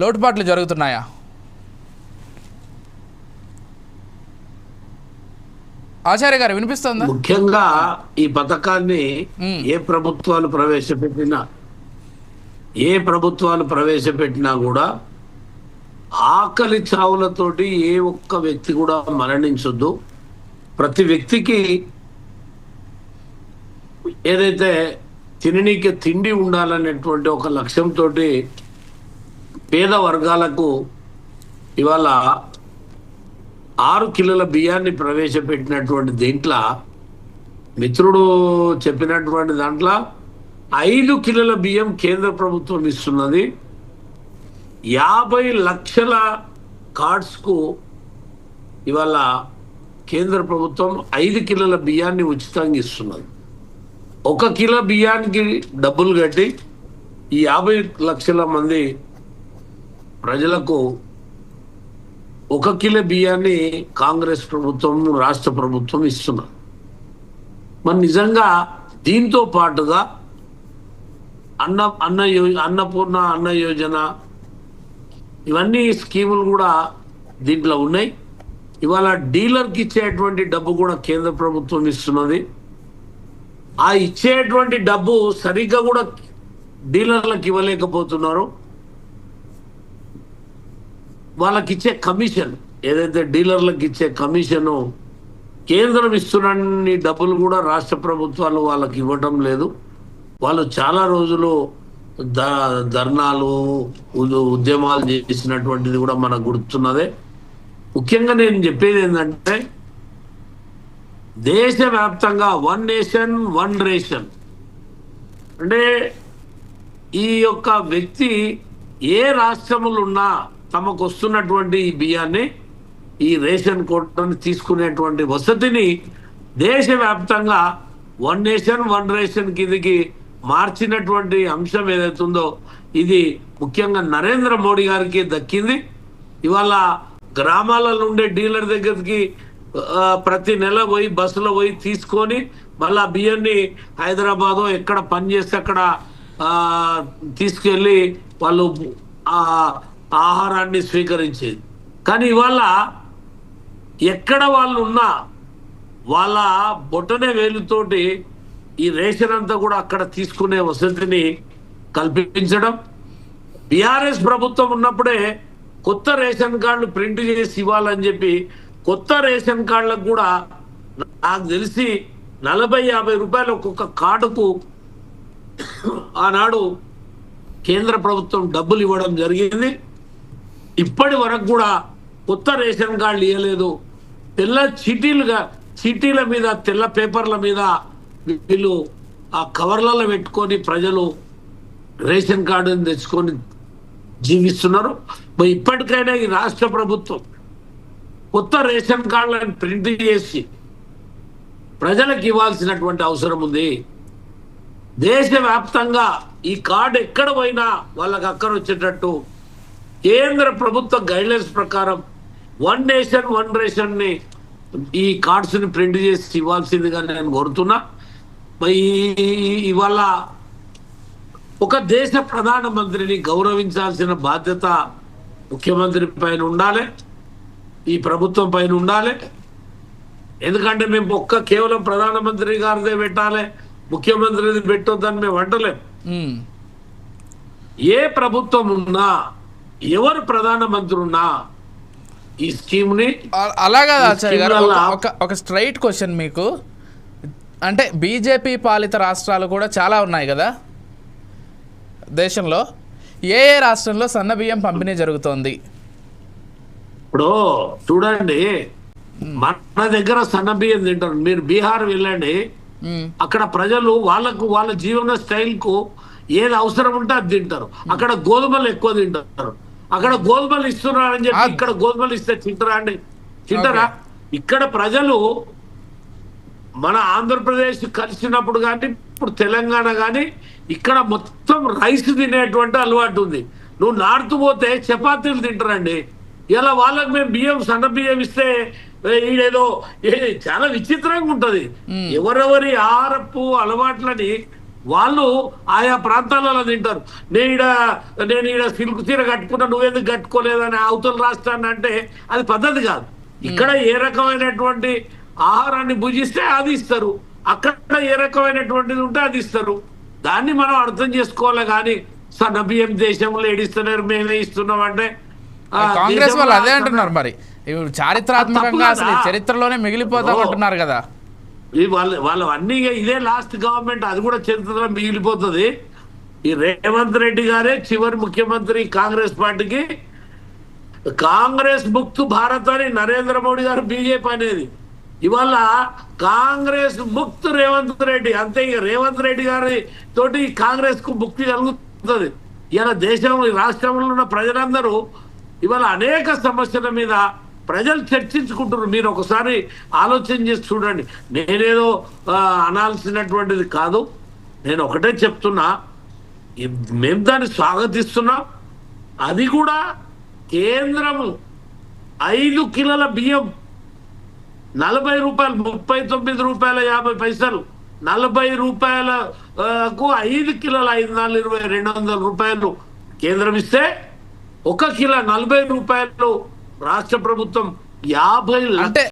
లోటుపాట్లు జరుగుతున్నాయా? ఆచార్య గారు వినిపిస్తుందా? ముఖ్యంగా ఈ పథకాన్ని. ఏ ప్రభుత్వాలు ప్రవేశపెట్టినా ఏ ప్రభుత్వాలు ప్రవేశపెట్టినా కూడా ఆకలి చావులతోటి ఏ ఒక్క వ్యక్తి కూడా మరణించొద్దు. ప్రతి వ్యక్తికి ఏదైతే తిననీకి తిండి ఉండాలనేటువంటి ఒక లక్ష్యంతో పేద వర్గాలకు ఇవాళ ఆరు కిలోల బియ్యాన్ని ప్రవేశపెట్టినటువంటి దీంట్లో మిత్రుడు చెప్పినటువంటి దాంట్లో ఐదు కిలోల బియ్యం కేంద్ర ప్రభుత్వం ఇస్తున్నది. యాభై లక్షల కార్డ్స్కు ఇవాళ కేంద్ర ప్రభుత్వం ఐదు కిలోల బియ్యాన్ని ఉచితంగా ఇస్తున్నది. ఒక కిలో బియ్యానికి డబ్బులు కట్టి ఈ యాభై లక్షల మంది ప్రజలకు ఒక కిలో బియ్యాన్ని కాంగ్రెస్ ప్రభుత్వం రాష్ట్ర ప్రభుత్వం ఇస్తున్నారు. మరి నిజంగా దీంతో పాటుగా అన్న అన్న యో అన్నపూర్ణ అన్న యోజన ఇవన్నీ స్కీములు కూడా దీంట్లో ఉన్నాయి. ఇవాళ డీలర్కి ఇచ్చేటువంటి డబ్బు కూడా కేంద్ర ప్రభుత్వం ఇస్తున్నది. ఆ ఇచ్చేటువంటి డబ్బు సరిగ్గా కూడా డీలర్లకు ఇవ్వలేకపోతున్నారు. వాళ్ళకి ఇచ్చే కమిషన్ ఏదైతే డీలర్లకు ఇచ్చే కమిషను కేంద్రం ఇస్తున్న డబ్బులు కూడా రాష్ట్ర ప్రభుత్వాలు వాళ్ళకి ఇవ్వటం లేదు. వాళ్ళు చాలా రోజులు ధర్నాలు ఉద్యమాలు చేసినటువంటిది కూడా మనకు గుర్తున్నదే. ముఖ్యంగా నేను చెప్పేది ఏంటంటే దేశవ్యాప్తంగా వన్ నేషన్ వన్ రేషన్. అంటే ఈ యొక్క వ్యక్తి ఏ రాష్ట్రములున్నా తమకు వస్తున్నటువంటి ఈ బియ్యాన్ని ఈ రేషన్ కోట్ని తీసుకునేటువంటి వసతిని దేశవ్యాప్తంగా వన్ నేషన్ వన్ రేషన్ కిందికి మార్చినటువంటి అంశం ఏదైతుందో ఇది ముఖ్యంగా నరేంద్ర మోడీ గారికి దక్కింది. ఇవాళ గ్రామాలలో ఉండే డీలర్ దగ్గరికి ప్రతి నెల పోయి బస్సులో పోయి తీసుకొని మళ్ళీ బియ్యాన్ని హైదరాబాద్ ఎక్కడ పని చేస్తే అక్కడ తీసుకెళ్ళి వాళ్ళు ఆహారాన్ని స్వీకరించేది. కానీ ఇవాళ ఎక్కడ వాళ్ళు ఉన్నా వాళ్ళ బొట్టనే వేలుతోటి ఈ రేషన్ అంతా కూడా అక్కడ తీసుకునే వసతిని కల్పించడం. బీఆర్ఎస్ ప్రభుత్వం ఉన్నప్పుడే కొత్త రేషన్ కార్డులు ప్రింట్ చేసి ఇవ్వాలని చెప్పి కొత్త రేషన్ కార్డులకు కూడా నాకు తెలిసి నలభై యాభై రూపాయలు ఒక్కొక్క కార్డుకు ఆనాడు కేంద్ర ప్రభుత్వం డబ్బులు ఇవ్వడం జరిగింది. ఇప్పటి వరకు కూడా కొత్త రేషన్ కార్డులు ఇవ్వలేదు తెల్ల చీటీలుగా చీటీల మీద తెల్ల పేపర్ల మీద వీళ్ళు ఆ కవర్లలో పెట్టుకొని ప్రజలు రేషన్ కార్డుని తెచ్చుకొని జీవిస్తున్నారు. మరి ఇప్పటికైనా ఈ రాష్ట్ర ప్రభుత్వం కొత్త రేషన్ కార్డులను ప్రింట్ చేసి ప్రజలకు ఇవ్వాల్సినటువంటి అవసరం ఉంది. దేశవ్యాప్తంగా ఈ కార్డు ఎక్కడ పోయినా వాళ్ళకి అక్కడ వచ్చేటట్టు కేంద్ర ప్రభుత్వ గైడ్లైన్స్ ప్రకారం వన్ నేషన్ వన్ రేషన్ని ఈ కార్డ్స్ని ప్రింట్ చేసి ఇవ్వాల్సిందిగా నేను కోరుతున్నా. ఇవాళ ఒక దేశ ప్రధానమంత్రిని గౌరవించాల్సిన బాధ్యత ముఖ్యమంత్రి పైన ఉండాలి. ఈ ప్రభుత్వం పైన ఉండాలి. ఎందుకంటే మేము ఒక్క కేవలం ప్రధానమంత్రి గారిదే పెట్టాలి. ముఖ్యమంత్రిది పెట్టొద్దని మేము అంటలేం. ఉమ్. ఏ ప్రభుత్వం ఉన్నా ఎవరు ప్రధానమంత్రి ఉన్నా ఈ స్కీమ్ని అ- అలాగా ఆచార్య గారు ఒక- ఒక స్ట్రైట్ క్వశ్చన్ మీకు. అంటే బీజేపీ పాలిత రాష్ట్రాలు కూడా చాలా ఉన్నాయి కదా దేశంలో. ఏ ఏ రాష్ట్రంలో సన్న బియ్యం పంపిణీ జరుగుతోంది? ఇప్పుడు చూడండి మన దగ్గర సన్న బియ్యం తింటారు. మీరు బీహార్ వెళ్ళండి అక్కడ ప్రజలు వాళ్ళకు వాళ్ళ జీవన స్టైల్కు ఏది అవసరం ఉంటే అది తింటారు. అక్కడ గోధుమలు ఎక్కువ తింటారు. అక్కడ గోధుమలు ఇస్తున్నారని చెప్పి ఇక్కడ గోధుమలు ఇస్తే తింటారా అండి? తింటారా? ఇక్కడ ప్రజలు మన ఆంధ్రప్రదేశ్ కలిసినప్పుడు కానీ ఇప్పుడు తెలంగాణ కానీ ఇక్కడ మొత్తం రైస్ తినేటువంటి అలవాటు ఉంది. నువ్వు నార్త్ పోతే చపాతీలు తింటారండి. ఇలా వాళ్ళకి మేము బియ్యం సన్న బియ్యం ఇస్తే ఏ, ఈడేదో ఏ, చాలా విచిత్రంగా ఉంటది. ఎవరెవరి ఆహారపు అలవాట్లని వాళ్ళు ఆయా ప్రాంతాలలో తింటారు. నేను ఈడ నేను ఈడ సిల్క్ చీర కట్టుకున్నా నువ్వెందుకు కట్టుకోలేదని అవతల రాష్ట్రాన్ని అంటే అది పద్ధతి కాదు. ఇక్కడ ఏ రకమైనటువంటి ఆహారాన్ని భుజిస్తే అది ఇస్తారు. అక్కడ ఏ రకమైనటువంటిది ఉంటే అది ఇస్తారు. దాన్ని మనం అర్థం చేసుకోవాలి కానీ సన్న బియ్యం దేశంలో ఏడిస్తున్నారు మేమే ఇస్తున్నాం అంటే కాంగ్రెస్ వాళ్ళు అదే అంటున్నారు మరి. చారిత్రాత్మకంగా అసలు? చరిత్రలోనే మిగిలిపోతాం ఓ. అంటున్నారు కదా. వాళ్ళు వాళ్ళు అన్ని ఇక ఇదే లాస్ట్ గవర్నమెంట్ అది కూడా చరిత్రలో మిగిలిపోతుంది. ఈ రేవంత్ రెడ్డి గారే చివరి ముఖ్యమంత్రి కాంగ్రెస్ పార్టీకి. కాంగ్రెస్ ముక్తు భారత్ అని నరేంద్ర మోడీ గారు బీజేపీ అనేది. ఇవాళ కాంగ్రెస్ ముక్త్ రేవంత్ రెడ్డి అంతే ఇక రేవంత్ రెడ్డి గారి తోటి కాంగ్రెస్కు ముక్తి కలుగుతుంది. ఇలా దేశంలో ఈ రాష్ట్రంలో ఉన్న ప్రజలందరూ ఇవాళ అనేక సమస్యల మీద ప్రజలు చర్చించుకుంటున్నారు. మీరు ఒకసారి ఆలోచన చేసి చూడండి. నేనేదో అనాల్సినటువంటిది కాదు. నేను ఒకటే చెప్తున్నా. మేము దాన్ని స్వాగతిస్తున్నాం. అది కూడా కేంద్రము ఐదు కిలోల బియ్యం నలభై రూపాయలు ముప్పై తొమ్మిది రూపాయల యాభై పైసలు నలభై రూపాయలకు ఐదు కిలోల ఐదు నాలుగు ఇరవై రెండు వందల రూపాయలు కేంద్రం ఇస్తే ఒక కిలో నలభై రూపాయలు రాష్ట్ర ప్రభుత్వం యాభై అంటే